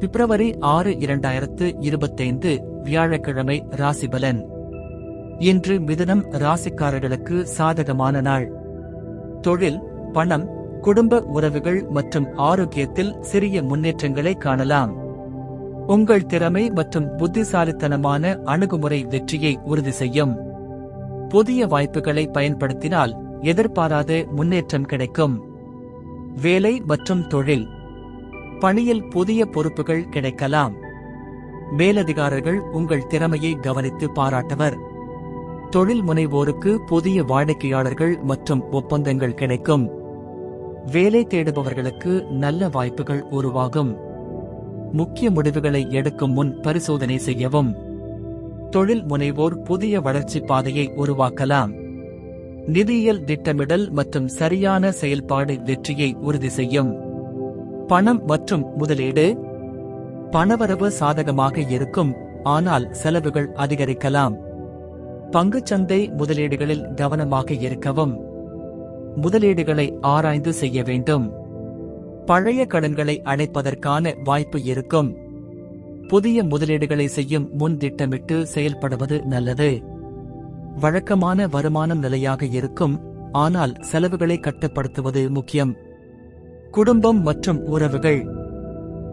பிப்ரவரி ஆறு இரண்டாயிரத்து இருபத்தைந்து வியாழக்கிழமை ராசிபலன். இன்று மிதனம் ராசிக்காரர்களுக்கு சாதகமான நாள். தொழில் பணம் குடும்ப உறவுகள் மற்றும் ஆரோக்கியத்தில் சிறிய முன்னேற்றங்களை காணலாம். உங்கள் திறமை மற்றும் புத்திசாலித்தனமான அணுகுமுறை வெற்றியை உறுதி செய்யும். புதிய வாய்ப்புகளை பயன்படுத்தினால் எதிர்பாராத முன்னேற்றம் கிடைக்கும். வேலை மற்றும் தொழில் பணியில் புதிய பொறுப்புகள் கிடைக்கலாம். மேலதிகாரர்கள் உங்கள் திறமையை கவனித்து பாராட்டவர். தொழில் முனைவோருக்கு புதிய வாடிக்கையாளர்கள் மற்றும் ஒப்பந்தங்கள் கிடைக்கும். வேலை தேடுபவர்களுக்கு நல்ல வாய்ப்புகள் உருவாகும். முக்கிய முடிவுகளை எடுக்கும் முன் பரிசோதனை செய்யவும். தொழில் முனைவோர் புதிய வளர்ச்சி பாதையை உருவாக்கலாம். நிதியியல் திட்டமிடல் மற்றும் சரியான செயல்பாடு வெற்றியை உறுதி செய்யும். பணம் மற்றும் முதலீடு. பணவரவு சாதகமாக இருக்கும் ஆனால் செலவுகள் அதிகரிக்கலாம். பங்குச்சந்தை முதலீடுகளில் கவனமாக இருக்கவும். முதலீடுகளை ஆராய்ந்து செய்ய வேண்டும். பழைய கடன்களை அடைப்பதற்கான வாய்ப்பு இருக்கும். புதிய முதலீடுகளை செய்யும் முன் திட்டமிட்டு செயல்படுவது நல்லது. வழக்கமான வருமானம் நிலையாக இருக்கும் ஆனால் செலவுகளை கட்டுப்படுத்துவது முக்கியம். குடும்பம் மற்றும் உறவுகள்.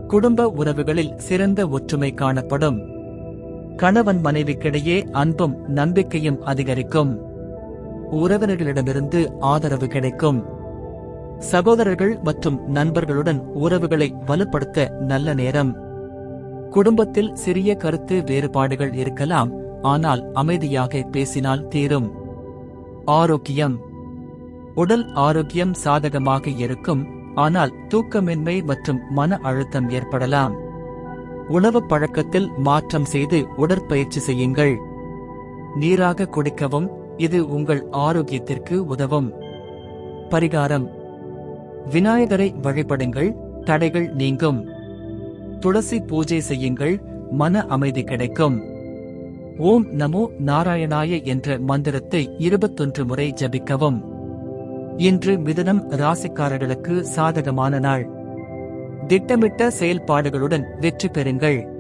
குடும்ப உறவுகளில் சிறந்த ஒற்றுமை காணப்படும். கணவன் மனைவிக்கிடையே அன்பும் நம்பிக்கையும் அதிகரிக்கும். உறவினர்களிடமிருந்து ஆதரவு கிடைக்கும். சகோதரர்கள் மற்றும் நண்பர்களுடன் உறவுகளை வலுப்படுத்த நல்ல நேரம். குடும்பத்தில் சிறிய கருத்து வேறுபாடுகள் இருக்கலாம் ஆனால் அமைதியாக பேசினால் தீரும். ஆரோக்கியம். உடல் ஆரோக்கியம் சாதகமாக இருக்கும் ஆனால் தூக்கமின்மை மற்றும் மன அழுத்தம் ஏற்படலாம். உணவு பழக்கத்தில் மாற்றம் செய்து உடற்பயிற்சி செய்யுங்கள். நீராக குடிக்கவும் இது உங்கள் ஆரோக்கியத்திற்கு உதவும். பரிகாரம். விநாயகரை வழிபடுங்கள் தடைகள் நீங்கும். துளசி பூஜை செய்யுங்கள் மன அமைதி கிடைக்கும். ஓம் நமோ நாராயணாய என்ற மந்திரத்தை இருபத்தொன்று முறை ஜபிக்கவும். இன்று மிதனம் ராசிக்காரர்களுக்கு சாதகமான நாள். திட்டமிட்ட செயல்பாடுகளுடன் வெற்றி பெறுங்கள்.